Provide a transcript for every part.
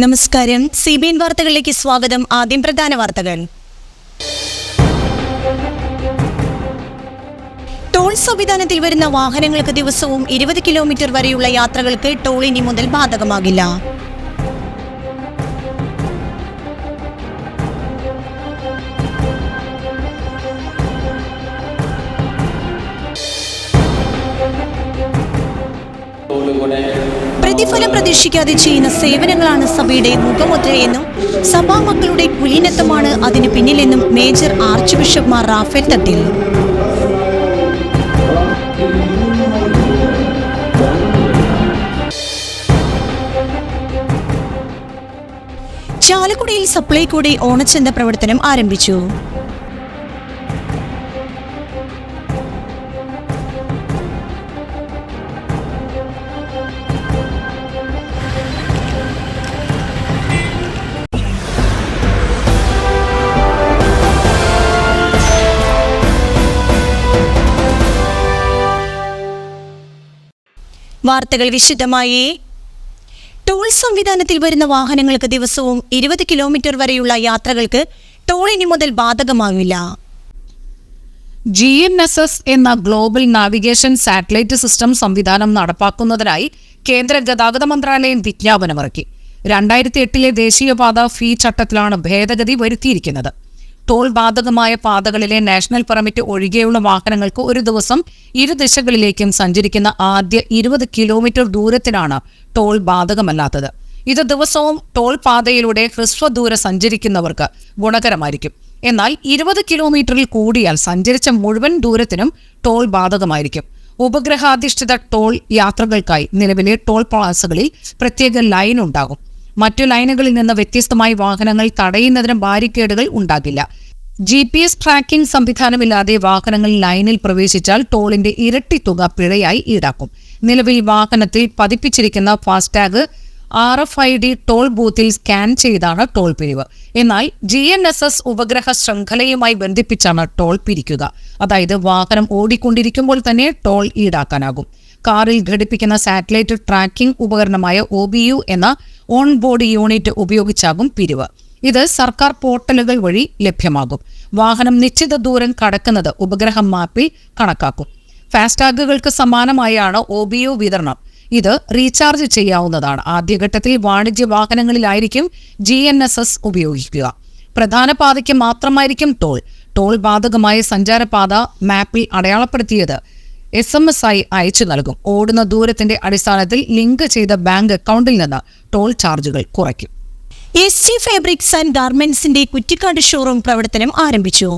നമസ്കാരം. C B N വാർത്തകളിലേക്ക് സ്വാഗതം. ആദ്യം പ്രധാന വാർത്തകൾ. ടോൾ സംവിധാനത്തിൽ വരുന്ന വാഹനങ്ങൾക്ക് ദിവസവും ഇരുപത് കിലോമീറ്റർ വരെയുള്ള യാത്രകൾക്ക് ടോൾ ഇനി മുതൽ ബാധകമാകില്ല. പ്രതിഫലം പ്രതീക്ഷിക്കാതെ ചെയ്യുന്ന സേവനങ്ങളാണ് സഭയുടെ മുഖമുദ്രയെന്നും സഭാ മക്കളുടെ കുലീനത്വമാണ് അതിന് പിന്നിലെന്നും major archbishop Mar Raphael Thattil ചാലക്കുടിയിൽ സപ്ലൈകോടെ ഓണച്ചന്ത പ്രവർത്തനം ആരംഭിച്ചു. വാർത്തകൾ വിശദമായി. ടോൾ സംവിധാനത്തിൽ വരുന്ന വാഹനങ്ങൾക്ക് ദിവസവും ഇരുപത് കിലോമീറ്റർ വരെയുള്ള യാത്രകൾക്ക് ടോൾ മുതൽ ബാധകമാവില്ല. ജി എൻ എസ് എസ് എന്ന ഗ്ലോബൽ നാവിഗേഷൻ സാറ്റലൈറ്റ് സിസ്റ്റം സംവിധാനം നടപ്പാക്കുന്നതിനായി കേന്ദ്ര ഗതാഗത മന്ത്രാലയം വിജ്ഞാപനമിറക്കി. രണ്ടായിരത്തി എട്ടിലെ ദേശീയപാത ഫീ ചട്ടത്തിലാണ് ഭേദഗതി വരുത്തിയിരിക്കുന്നത്. ടോൾ ബാധകമായ പാതകളിലെ നാഷണൽ പെർമിറ്റ് ഒഴികെയുള്ള വാഹനങ്ങൾക്ക് ഒരു ദിവസം ഇരു ദിശകളിലേക്കും സഞ്ചരിക്കുന്ന ആദ്യ ഇരുപത് കിലോമീറ്റർ ദൂരത്തിനാണ് ടോൾ ബാധകമല്ലാത്തത്. ഇത് ദിവസവും ടോൾ പാതയിലൂടെ ഹ്രസ്വദൂരം സഞ്ചരിക്കുന്നവർക്ക് ഗുണകരമായിരിക്കും. എന്നാൽ ഇരുപത് കിലോമീറ്ററിൽ കൂടിയാൽ സഞ്ചരിച്ച മുഴുവൻ ദൂരത്തിനും ടോൾ ബാധകമായിരിക്കും. ഉപഗ്രഹാധിഷ്ഠിത ടോൾ യാത്രകൾക്കായി നിലവിലെ ടോൾ പ്ലാസകളിൽ പ്രത്യേക ലൈൻ ഉണ്ടാകും. മറ്റു ലൈനുകളിൽ നിന്ന് വ്യത്യസ്തമായി വാഹനങ്ങൾ തടയുന്നതിന് ബാരിക്കേഡുകൾ ഉണ്ടാകില്ല. ജി പി എസ് ട്രാക്കിംഗ് സംവിധാനമില്ലാതെ വാഹനങ്ങൾ ലൈനിൽ പ്രവേശിച്ചാൽ ടോളിന്റെ ഇരട്ടി തുക പിഴയായി ഈടാക്കും. നിലവിൽ വാഹനത്തിൽ പതിപ്പിച്ചിരിക്കുന്ന FASTag R F I D toll ബൂത്തിൽ സ്കാൻ ചെയ്താണ് ടോൾ പിരിവ്. എന്നാൽ ജി എൻ എസ് എസ് ഉപഗ്രഹ ശൃംഖലയുമായി ബന്ധിപ്പിച്ചാണ് ടോൾ പിരിക്കുക. അതായത് വാഹനം ഓടിക്കൊണ്ടിരിക്കുമ്പോൾ തന്നെ ടോൾ ഈടാക്കാനാകും. കാറിൽ ഘടിപ്പിക്കുന്ന സാറ്റലൈറ്റ് ട്രാക്കിംഗ് ഉപകരണമായ ഒ എന്ന ഓൺ ബോർഡ് യൂണിറ്റ് ഉപയോഗിച്ചാകും പിരിവ്. ഇത് സർക്കാർ പോർട്ടലുകൾ വഴി ലഭ്യമാകും. വാഹനം നിശ്ചിത ദൂരം കടക്കുന്നത് ഉപഗ്രഹം മാപ്പിൽ കണക്കാക്കും. ഫാസ്ടാഗുകൾക്ക് സമാനമായാണ് ഒ ബി ഒ വിതരണം. ഇത് റീചാർജ് ചെയ്യാവുന്നതാണ്. ആദ്യഘട്ടത്തിൽ വാണിജ്യ വാഹനങ്ങളിലായിരിക്കും ജി എൻ എസ് എസ് ഉപയോഗിക്കുക. പ്രധാന പാതയ്ക്ക് മാത്രമായിരിക്കും ടോൾ. ടോൾ ബാധകമായ സഞ്ചാരപാത മാപ്പിൽ അടയാളപ്പെടുത്തിയത് എസ് എം എസ് ആയി അയച്ചു നൽകും. ഓടുന്ന ദൂരത്തിന്റെ അടിസ്ഥാനത്തിൽ ലിങ്ക് ചെയ്ത ബാങ്ക് അക്കൗണ്ടിൽ നിന്ന് ടോൾ ചാർജുകൾ കുറയ്ക്കും. എസ് സി ഫാബ്രിക്സ് ആൻഡ് ഗാർമെന്റ്സിന്റെ കുറ്റിക്കാട് ഷോറൂം പ്രവർത്തനം ആരംഭിച്ചു.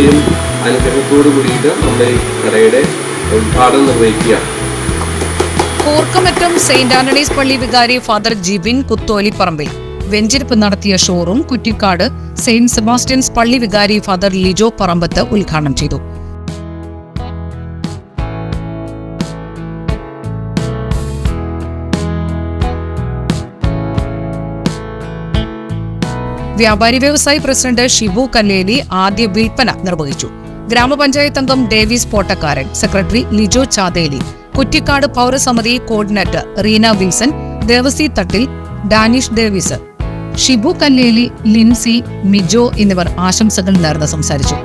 എല്ലാവരുടെയും അനുഗ്രഹത്തോടു കൂടിയിട്ട് നമ്മുടെ ഈ കടയുടെ ഉദ്ഘാടനം നിർവഹിക്കുക. കൂർക്കമറ്റം സെയിന്റ് ആന്റണീസ് പള്ളി വികാരി ഫാദർ ജിബിൻ കുത്തോലിപ്പറമ്പിൽ വെഞ്ചിരിപ്പ് നടത്തിയ ഷോറൂം കുറ്റിക്കാട് സെയിന്റ് സെബാസ്റ്റ്യൻസ് പള്ളി വികാരി ഫാദർ ലിജോ പറമ്പത്ത് ഉദ്ഘാടനം ചെയ്തു. വ്യാപാരി വ്യവസായി പ്രസിഡന്റ് ഷിബു കല്ലേലി ആദ്യ വിൽപ്പന നിർവഹിച്ചു. ഗ്രാമപഞ്ചായത്ത് അംഗം ഡേവിസ് പോട്ടക്കാരൻ സെക്രട്ടറി ലിജോ ചാതേലി കുറ്റിക്കാട് പൗരസമിതി കോർഡിനേറ്റർ റീന വിൽസൺ ദേവസി തട്ടിൽ ഡാനിഷ് ഡേവിസ് ഷിബു കല്ലേലി ലിൻസി മിജോ എന്നിവർ ആശംസകൾ നേർന്ന് സംസാരിച്ചു.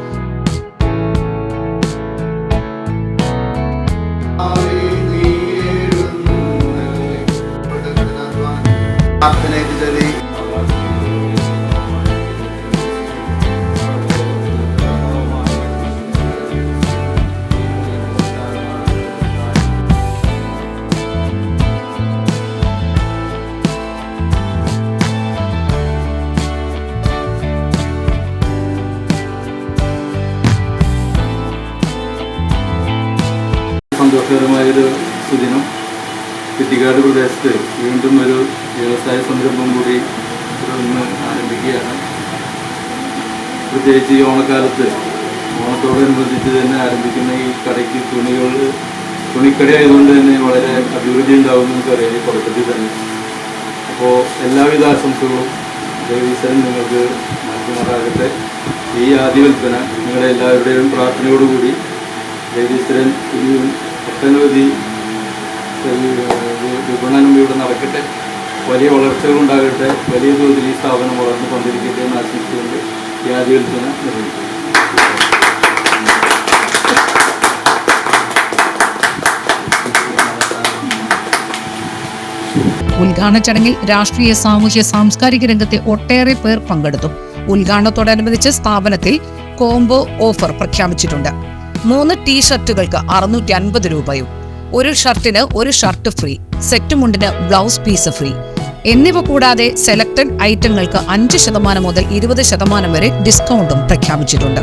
പ്രദേശത്ത് വീണ്ടും ഒരു വ്യവസായ സംരംഭം കൂടി ഒന്ന് ആരംഭിക്കുകയാണ്. പ്രത്യേകിച്ച് ഈ ഓണക്കാലത്ത് ഓണത്തോടനുബന്ധിച്ച് തന്നെ ആരംഭിക്കുന്ന ഈ കടയ്ക്ക് തുണികൾ തുണിക്കടയായതുകൊണ്ട് തന്നെ വളരെ അഭിവൃദ്ധി ഉണ്ടാവും നമുക്കറിയാം ഈ തുടക്കത്തിൽ തന്നെ. അപ്പോൾ എല്ലാവിധ ആശംസകളും ദേവീശ്വരൻ നിങ്ങൾക്ക് നൽകുന്നതാകട്ടെ ഈ ആദ്യ വിൽപ്പന നിങ്ങളുടെ എല്ലാവരുടെയും പ്രാർത്ഥനയോടുകൂടി ദേവീശ്വരൻ ഇനിയും ഒട്ടനവധി വിപണനം ഇവിടെ നടക്കട്ടെ. വലിയ വളർച്ചകൾ ഉണ്ടാകട്ടെ വലിയ തോതിൽ ഈ സ്ഥാപനം വളർന്നു കൊണ്ടിരിക്കട്ടെ എന്ന് ആശംസിച്ചുകൊണ്ട് വിൽപ്പന നിർവഹിക്കും ഉദ്ഘാടന ചടങ്ങിൽ രാഷ്ട്രീയ സാമൂഹ്യ സാംസ്കാരിക രംഗത്തെ ഒട്ടേറെ പേർ പങ്കെടുത്തു. ഉദ്ഘാടനത്തോടനുബന്ധിച്ച് സ്ഥാപനത്തിൽ കോംബോ ഓഫർ പ്രഖ്യാപിച്ചിട്ടുണ്ട്. മൂന്ന് ടീഷർട്ടുകൾക്ക് അറുന്നൂറ്റി അൻപത് രൂപയും ഒരു ഷർട്ടിന് ഒരു ഷർട്ട് ഫ്രീ സെറ്റ് മുണ്ടിന് ബ്ലൗസ് പീസ് ഫ്രീ. എന്നിവ കൂടാതെ സെലക്ടഡ് ഐറ്റങ്ങൾക്ക് അഞ്ച് ശതമാനം മുതൽ ഇരുപത് ശതമാനം വരെ ഡിസ്കൗണ്ടും പ്രഖ്യാപിച്ചിട്ടുണ്ട്.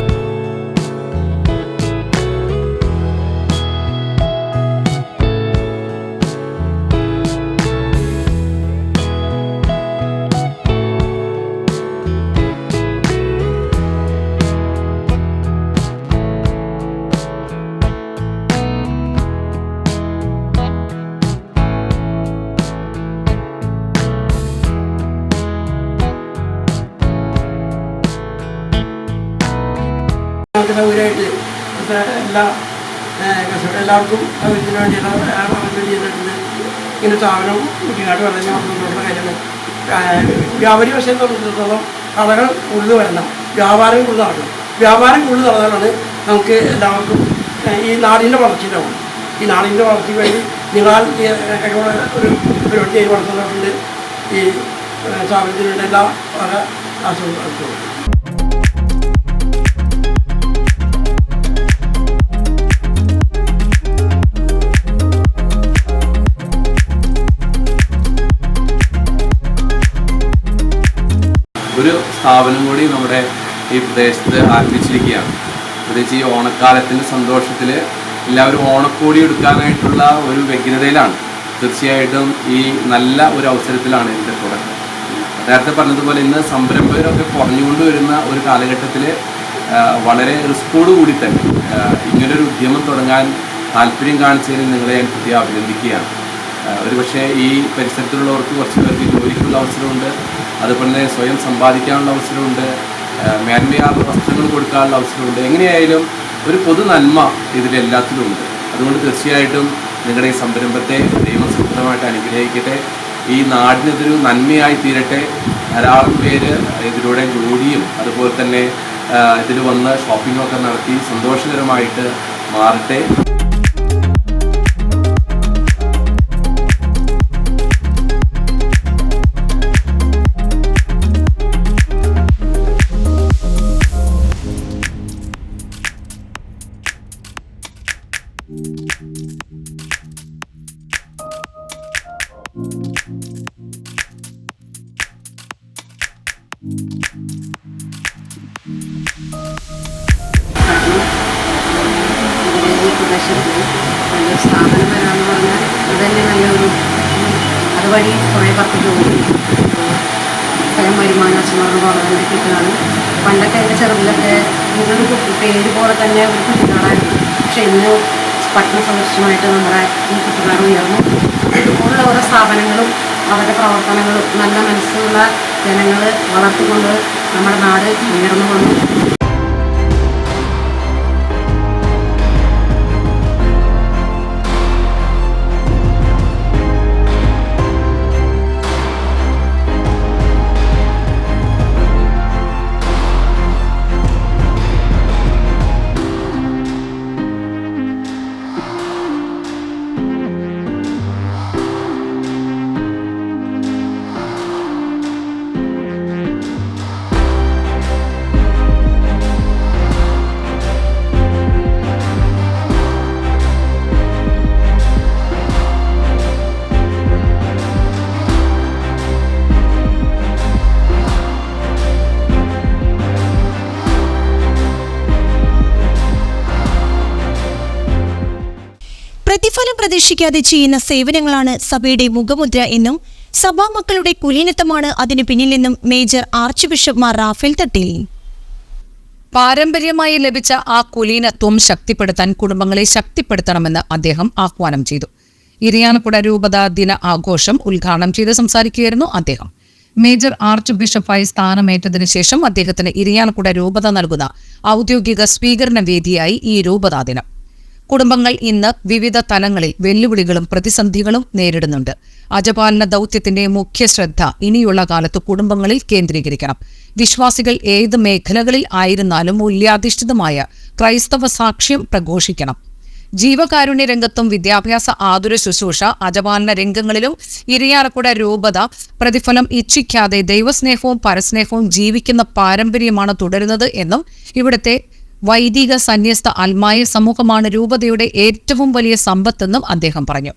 എല്ലാ എല്ലാവർക്കും ഇതിനു വേണ്ടിയുള്ള ചെയ്തിട്ടുണ്ട് ഇങ്ങനെ സ്ഥാപനം കുട്ടികാട്ട് വളരെ സന്തോഷമുള്ള കാര്യമാണ് വ്യാപാരി വശം സംബന്ധിച്ചിടത്തോളം കടകൾ കൂടുതൽ വരണം. വ്യാപാരം കൂടുതൽ നടക്കണം. വ്യാപാരം കൂടുതൽ നടന്നാലാണ് നമുക്ക് എല്ലാവർക്കും ഈ നാടിന്റെ വളർച്ചയുണ്ടാവും ഈ നാടിന്റെ വളർച്ചയ്ക്ക് വേണ്ടി നിങ്ങളാൽ ഒരു പരിപാടി വളർത്തുന്നതുകൊണ്ട് ഈ സ്ഥാപനത്തിനുള്ള എല്ലാ വക ആശംസകളും ഒരു സ്ഥാപനം കൂടി നമ്മുടെ ഈ പ്രദേശത്ത് ആരംഭിച്ചിരിക്കുകയാണ്. പ്രത്യേകിച്ച് ഈ ഓണക്കാലത്തിന്റെ സന്തോഷത്തിൽ എല്ലാവരും ഓണക്കോടി എടുക്കാനായിട്ടുള്ള ഒരു വ്യഗ്രതയിലാണ്. തീർച്ചയായിട്ടും ഈ നല്ല ഒരു അവസരത്തിലാണ് ഇതിന്റെ തുടക്കം. നേരത്തെ പറഞ്ഞതുപോലെ ഇന്ന് സംരംഭകരൊക്കെ കുറഞ്ഞുകൊണ്ട് വരുന്ന ഒരു കാലഘട്ടത്തിൽ വളരെ റിസ്കോട് കൂടി തന്നെ ഇങ്ങനൊരു ഉദ്യമം തുടങ്ങാൻ താല്പര്യം കാണിച്ചതിന് നിങ്ങളെ ഞാൻ പുതിയ അഭിനന്ദിക്കുകയാണ്. ഒരുപക്ഷെ ഈ പരിസരത്തുള്ളവർക്ക് കുറച്ച് പേർക്ക് ജോലിക്കുള്ള അവസരമുണ്ട്. അതുപോലെ തന്നെ സ്വയം സമ്പാദിക്കാനുള്ള അവസരമുണ്ട്. മേന്മയാർന്ന വസ്ത്രങ്ങൾ കൊടുക്കാനുള്ള അവസരമുണ്ട്. എങ്ങനെയായാലും ഒരു പൊതു നന്മ ഇതിലെല്ലാത്തിലും ഉണ്ട്. അതുകൊണ്ട് തീർച്ചയായിട്ടും നിങ്ങളുടെ ഈ സംരംഭത്തെ ദൈവം അനുഗ്രഹിക്കട്ടെ. ഈ നാടിനിതൊരു നന്മയായി തീരട്ടെ. ധാരാളം പേര് ഇതിലൂടെ ജോലിയും അതുപോലെ തന്നെ ഇതിൽ വന്ന് ഷോപ്പിങ്ങൊക്കെ നടത്തി സന്തോഷകരമായിട്ട് മാറട്ടെ. അതുവഴി കുറേ പേർക്ക് ജോലി. സ്വയം വരുമാനം അച്ഛനോട് വളരെ കിട്ടുകയാണ് പണ്ടൊക്കെ എന്റെ ചെറുതിലൊക്കെ ഇതൊരു പേര് പോലെ തന്നെ ഒരു കുട്ടികളായിരുന്നു പക്ഷേ ഇന്ന് പട്ടണ സദൃശമായിട്ട് നമ്മുടെ ഈ കുട്ടികൾ ഉയർന്നു. ഇതുപോലുള്ള ഓരോ സ്ഥാപനങ്ങളും അവരുടെ പ്രവർത്തനങ്ങളും നല്ല മനസ്സുള്ള ജനങ്ങൾ വളർത്തിക്കൊണ്ട് നമ്മുടെ നാട് ഉയർന്നു വന്നു പ്രതീക്ഷിക്കാതെ ചെയ്യുന്ന സേവനങ്ങളാണ് സഭയുടെ മുഖമുദ്ര എന്നും സഭാ മക്കളുടെ കുലീനത്വമാണ് അതിനു പിന്നിലെന്നും major archbishop Mar Raphael Thattil. പാരമ്പര്യമായി ലഭിച്ച ആ കുലീനത്വം ശക്തിപ്പെടുത്താൻ കുടുംബങ്ങളെ ശക്തിപ്പെടുത്തണമെന്ന് അദ്ദേഹം ആഹ്വാനം ചെയ്തു. ഇരിയാനക്കുട രൂപതാ ദിന ആഘോഷം ഉദ്ഘാടനം ചെയ്ത് സംസാരിക്കുകയായിരുന്നു അദ്ദേഹം. മേജർ ആർച്ച് ബിഷപ്പായി സ്ഥാനമേറ്റതിനു ശേഷം അദ്ദേഹത്തിന് ഇരിയാനക്കുട രൂപത നൽകുന്ന ഔദ്യോഗിക സ്വീകരണ വേദിയായി ഈ രൂപതാ ദിനം. കുടുംബങ്ങൾ ഇന്ന് വിവിധ തലങ്ങളിൽ വെല്ലുവിളികളും പ്രതിസന്ധികളും നേരിടുന്നുണ്ട്. അജപാലന ദൗത്യത്തിന്റെ മുഖ്യ ശ്രദ്ധ ഇനിയുള്ള കാലത്ത് കുടുംബങ്ങളിൽ കേന്ദ്രീകരിക്കണം. വിശ്വാസികൾ ഏത് മേഖലകളിൽ ആയിരുന്നാലും മൂല്യാധിഷ്ഠിതമായ ക്രൈസ്തവ സാക്ഷ്യം പ്രഘോഷിക്കണം. ജീവകാരുണ്യ രംഗത്തും വിദ്യാഭ്യാസ ആതുര ശുശ്രൂഷ അജപാലന രംഗങ്ങളിലും ഇരയാറക്കുട രൂപത പ്രതിഫലം ഇച്ഛിക്കാതെ ദൈവസ്നേഹവും പരസ്നേഹവും ജീവിക്കുന്ന പാരമ്പര്യമാണ് തുടരുന്നത് എന്നും ഇവിടുത്തെ വൈദിക സന്യസ്ത അൽമായ സമൂഹമാണ് രൂപതയുടെ ഏറ്റവും വലിയ സമ്പത്തെന്നും അദ്ദേഹം പറഞ്ഞു.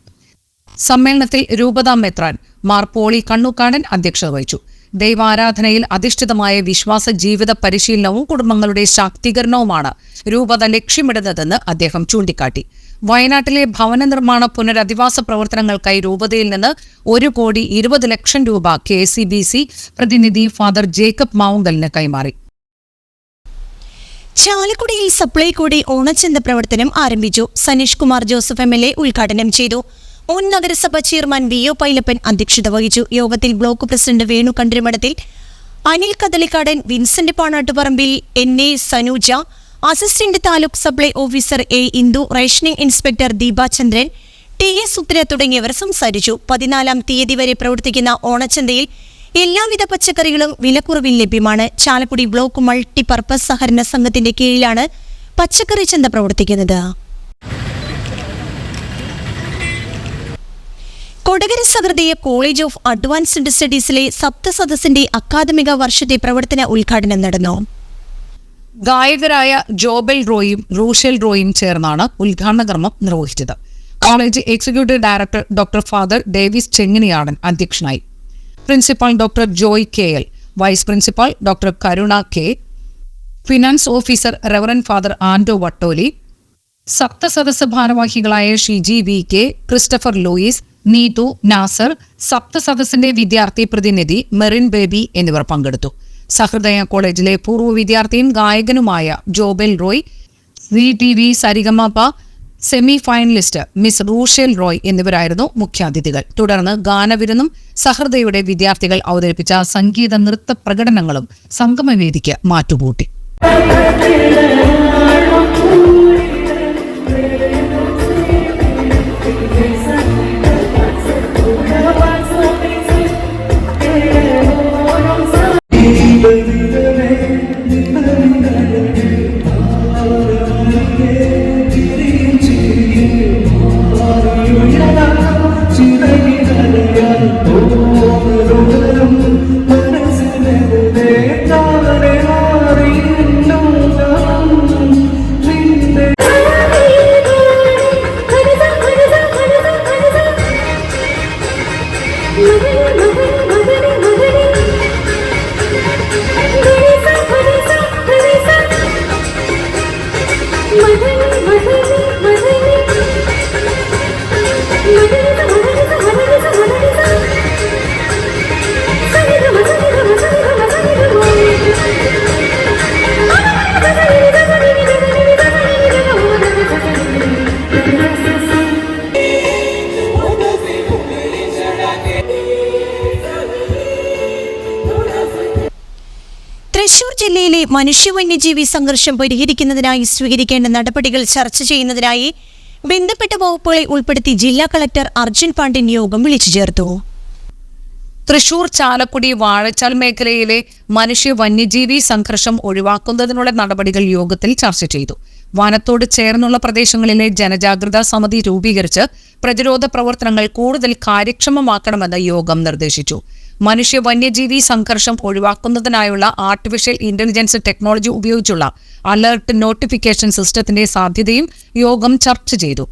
സമ്മേളനത്തിൽ രൂപതാ മെത്രാൻ മാർ പോളി കണ്ണുക്കാടൻ അധ്യക്ഷത വഹിച്ചു. ദൈവാരാധനയിൽ അധിഷ്ഠിതമായ വിശ്വാസ ജീവിത പരിശീലനവും കുടുംബങ്ങളുടെ ശാക്തീകരണവുമാണ് രൂപത ലക്ഷ്യമിടുന്നതെന്ന് അദ്ദേഹം ചൂണ്ടിക്കാട്ടി. വയനാട്ടിലെ ഭവന നിർമ്മാണ പുനരധിവാസ പ്രവർത്തനങ്ങൾക്കായി രൂപതയിൽ നിന്ന് ഒരു കോടി ഇരുപത് ലക്ഷം രൂപ കെ പ്രതിനിധി ഫാദർ ജേക്കബ് മാവുങ്കലിന് കൈമാറി. ചാലക്കുടിയിൽ സപ്ലൈകോടെ ഓണച്ചന്ത പ്രവർത്തനം ആരംഭിച്ചു. സനീഷ് കുമാർ ജോസഫ് എം എൽ ഉദ്ഘാടനം ചെയ്തു. മുൻ നഗരസഭ ചെയർമാൻ വി ഒ പൈലപ്പൻ അധ്യക്ഷത വഹിച്ചു. യോഗത്തിൽ block president Venu Kandirimadathil Anil Kadalikkadan Vincent Panattuparambil N A Sanuja assistant taluk supply officer A Indu rationing inspector Deepachandran T S Uthara തുടങ്ങിയവർ സംസാരിച്ചു. പതിനാലാം തീയതി വരെ പ്രവർത്തിക്കുന്ന ഓണച്ചന്തയിൽ എല്ലാവിധ പച്ചക്കറികളും വിലക്കുറവിൽ ലഭ്യമാണ്. ചാലക്കുടി ബ്ലോക്ക് മൾട്ടിപർപ്പസ് സഹകരണ സംഘത്തിന്റെ കീഴിലാണ് പച്ചക്കറി ചന്ത പ്രവർത്തിക്കുന്നത്. Kodakara Sahrudaya college of advanced സ്റ്റഡീസിലെ സപ്തസദസ്സിന്റെ അക്കാദമിക വർഷത്തെ പ്രവർത്തന ഉദ്ഘാടനം നടന്നു. ഗായകരായ ജോബൽ റോയും റൂഷൽ റോയും ചേർന്നാണ് ഉദ്ഘാടന കർമ്മം നിർവഹിച്ചത്. College executive director doctor father Davis Chenginiyadan അധ്യക്ഷനായി. Principal doctor Joy K L vice principal doctor Karuna K finance officer reverend father Ando Vattoli Sapthasadas ഭാരവാഹികളായ ഷിജി വി കെ ക്രിസ്റ്റഫർ ലൂയിസ് നീതു നാസർ സപ്തസദസ്സിന്റെ വിദ്യാർത്ഥി പ്രതിനിധി മെറിൻ ബേബി എന്നിവർ പങ്കെടുത്തു. സഹൃദയ കോളേജിലെ പൂർവ വിദ്യാർത്ഥിയും ഗായകനുമായ Jobel Roy C T V Sarigamapa semifinalist miss Rushel Roy എന്നിവരായിരുന്നു മുഖ്യാതിഥികൾ. തുടർന്ന് ഗാനവിരുന്നും സഹൃദയുടെ വിദ്യാർത്ഥികൾ അവതരിപ്പിച്ച സംഗീത നൃത്ത പ്രകടനങ്ങളും സംഗമവേദിക്ക് മാറ്റുകൂട്ടി. മനുഷ്യ വന്യജീവി സംഘർഷം പരിഹരിക്കുന്നതിനായി സ്വീകരിക്കേണ്ട നടപടികൾ ചർച്ച ചെയ്യുന്നതിനായി ബന്ധപ്പെട്ട വകുപ്പുകളെ ഉൾപ്പെടുത്തി ജില്ലാ കളക്ടർ അർജുൻ പാണ്ഡ്യൻ യോഗം വിളിച്ചു ചേർത്തു. തൃശൂർ ചാലക്കുടി വാഴച്ചാൽ മേഖലയിലെ മനുഷ്യ വന്യജീവി സംഘർഷം ഒഴിവാക്കുന്നതിനുള്ള നടപടികൾ യോഗത്തിൽ ചർച്ച ചെയ്തു. വനത്തോട് ചേർന്നുള്ള പ്രദേശങ്ങളിലെ ജനജാഗ്രതാ സമിതി രൂപീകരിച്ച് പ്രതിരോധ പ്രവർത്തനങ്ങൾ കൂടുതൽ കാര്യക്ഷമമാക്കണമെന്ന് യോഗം നിർദ്ദേശിച്ചു. മനുഷ്യ വന്യജീവി സംഘർഷം ഒഴിവാക്കുന്നതിനായുള്ള ആർട്ടിഫിഷ്യൽ ഇന്റലിജൻസ് ടെക്നോളജി ഉപയോഗിച്ചുള്ള അലർട്ട് നോട്ടിഫിക്കേഷൻ സിസ്റ്റത്തിന്റെ സാധ്യതയും യോഗം ചർച്ച ചെയ്തു.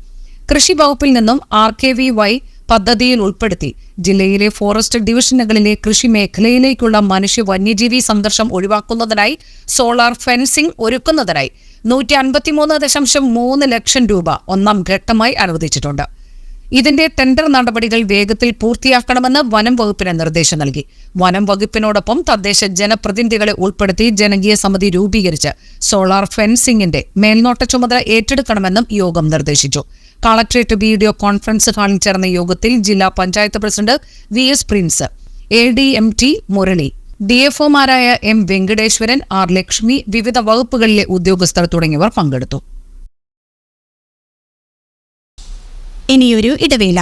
കൃഷി വകുപ്പിൽ നിന്നും ആർ കെ വി വൈ പദ്ധതിയിൽ ഉൾപ്പെടുത്തി. ജില്ലയിലെ ഫോറസ്റ്റ് ഡിവിഷനുകളിലെ കൃഷി മേഖലയിലേക്കുള്ള മനുഷ്യ വന്യജീവി സംഘർഷം ഒഴിവാക്കുന്നതിനായി സോളാർ ഫെൻസിംഗ് ഒരുക്കുന്നതിനായി നൂറ്റി അൻപത്തിമൂന്ന് ദശാംശം മൂന്ന് ലക്ഷം രൂപ ഒന്നാം ഘട്ടമായി അനുവദിച്ചിട്ടുണ്ട്. ഇതിന്റെ ടെൻഡർ നടപടികൾ വേഗത്തിൽ പൂർത്തിയാക്കണമെന്ന് വനം വകുപ്പിന് നിർദ്ദേശം നൽകി. വനം വകുപ്പിനോടൊപ്പം തദ്ദേശ ജനപ്രതിനിധികളെ ഉൾപ്പെടുത്തി ജനകീയ സമിതി രൂപീകരിച്ച് സോളാർ ഫെൻസിംഗിന്റെ മേൽനോട്ട ചുമതല ഏറ്റെടുക്കണമെന്നും യോഗം നിർദ്ദേശിച്ചു. കളക്ട്രേറ്റ് വീഡിയോ കോൺഫറൻസ് ഹാളിൽ ചേർന്ന യോഗത്തിൽ ജില്ലാ panchayat president V S Prince A D M T Murali D F M Venkateswaran R Lakshmi വിവിധ വകുപ്പുകളിലെ ഉദ്യോഗസ്ഥർ തുടങ്ങിയവർ പങ്കെടുത്തു. ഇനിയൊരു ഇടവേള.